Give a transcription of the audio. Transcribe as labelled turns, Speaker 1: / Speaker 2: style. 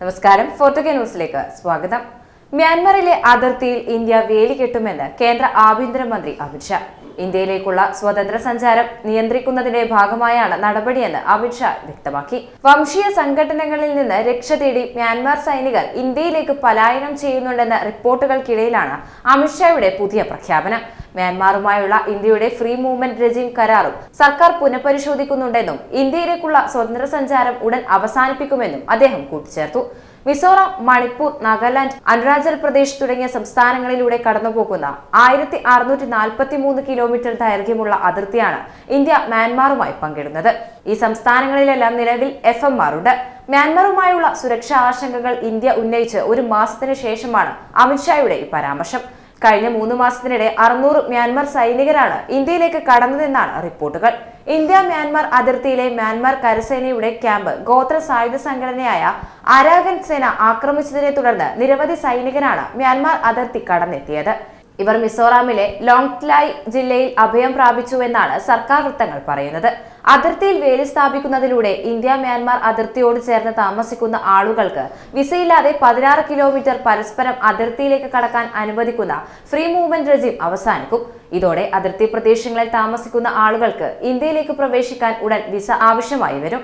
Speaker 1: നമസ്കാരം. ഫോർട്ടുഗ ന്യൂസിലേക്ക് സ്വാഗതം. മ്യാൻമറിലെ അതിർത്തിയിൽ ഇന്ത്യ വേലി കെട്ടുമെന്ന് കേന്ദ്ര ആഭ്യന്തരമന്ത്രി അമിത്ഷാ ഇന്ത്യയിലേക്കുള്ള സ്വതന്ത്ര സഞ്ചാരം നിയന്ത്രിക്കുന്നതിന്റെ ഭാഗമായാണ് നടപടിയെന്ന് അമിത്ഷാ വ്യക്തമാക്കി. വംശീയ സംഘടനകളിൽ നിന്ന് രക്ഷ തേടി മ്യാൻമാർ സൈനികർ ഇന്ത്യയിലേക്ക് പലായനം ചെയ്യുന്നുണ്ടെന്ന റിപ്പോർട്ടുകൾക്കിടയിലാണ് അമിത്ഷായുടെ പുതിയ പ്രഖ്യാപനം. മ്യാൻമാറുമായുള്ള ഇന്ത്യയുടെ ഫ്രീ മൂവ്മെന്റ് രജിം കരാറും സർക്കാർ പുനഃപരിശോധിക്കുന്നുണ്ടെന്നും ഇന്ത്യയിലേക്കുള്ള സ്വതന്ത്ര സഞ്ചാരം ഉടൻ അവസാനിപ്പിക്കുമെന്നും അദ്ദേഹം കൂട്ടിച്ചേർത്തു. മിസോറാം മണിപ്പൂർ നാഗാലാൻഡ് അരുണാചൽ പ്രദേശ് തുടങ്ങിയ സംസ്ഥാനങ്ങളിലൂടെ കടന്നുപോകുന്ന ആയിരത്തി അറുന്നൂറ്റി നാൽപ്പത്തി മൂന്ന് കിലോമീറ്റർ ദൈർഘ്യമുള്ള അതിർത്തിയാണ് ഇന്ത്യ മ്യാൻമാറുമായി പങ്കിടുന്നത്. ഈ സംസ്ഥാനങ്ങളിലെല്ലാം നിലവിൽ എഫ് എം ഉണ്ട് മ്യാൻമാറുമായുള്ള സുരക്ഷാ ആശങ്കകൾ ഇന്ത്യ ഉന്നയിച്ച് ഒരു മാസത്തിന് ശേഷമാണ് അമിത്ഷായുടെ ഈ പരാമർശം. കഴിഞ്ഞ മൂന്ന് മാസത്തിനിടെ അറുന്നൂറ് മ്യാൻമാർ സൈനികരാണ് ഇന്ത്യയിലേക്ക് കടന്നതെന്നാണ് റിപ്പോർട്ടുകൾ. ഇന്ത്യ മ്യാൻമാർ അതിർത്തിയിലെ മ്യാൻമാർ കരസേനയുടെ ക്യാമ്പ് ഗോത്ര സായുധ സംഘടനയായ അരാഗൻ സേന ആക്രമിച്ചതിനെ തുടർന്ന് നിരവധി സൈനികരാണ് മ്യാൻമാർ അതിർത്തി കടന്നെത്തിയത്. ഇവർ മിസോറാമിലെ ലോങ്ട്ലായ് ജില്ലയിൽ അഭയം പ്രാപിച്ചുവെന്നാണ് സർക്കാർ വൃത്തങ്ങൾ പറയുന്നത്. അതിർത്തിയിൽ വേലി സ്ഥാപിക്കുന്നതിലൂടെ ഇന്ത്യ മ്യാൻമാർ അതിർത്തിയോട് ചേർന്ന് താമസിക്കുന്ന ആളുകൾക്ക് വിസയില്ലാതെ പതിനാറ് കിലോമീറ്റർ പരസ്പരം അതിർത്തിയിലേക്ക് കടക്കാൻ അനുവദിക്കുന്ന ഫ്രീ മൂവ്മെന്റ് റെജിം അവസാനിക്കും. ഇതോടെ അതിർത്തി പ്രദേശങ്ങളിൽ താമസിക്കുന്ന ആളുകൾക്ക് ഇന്ത്യയിലേക്ക് പ്രവേശിക്കാൻ ഉടൻ വിസ ആവശ്യമായി വരും.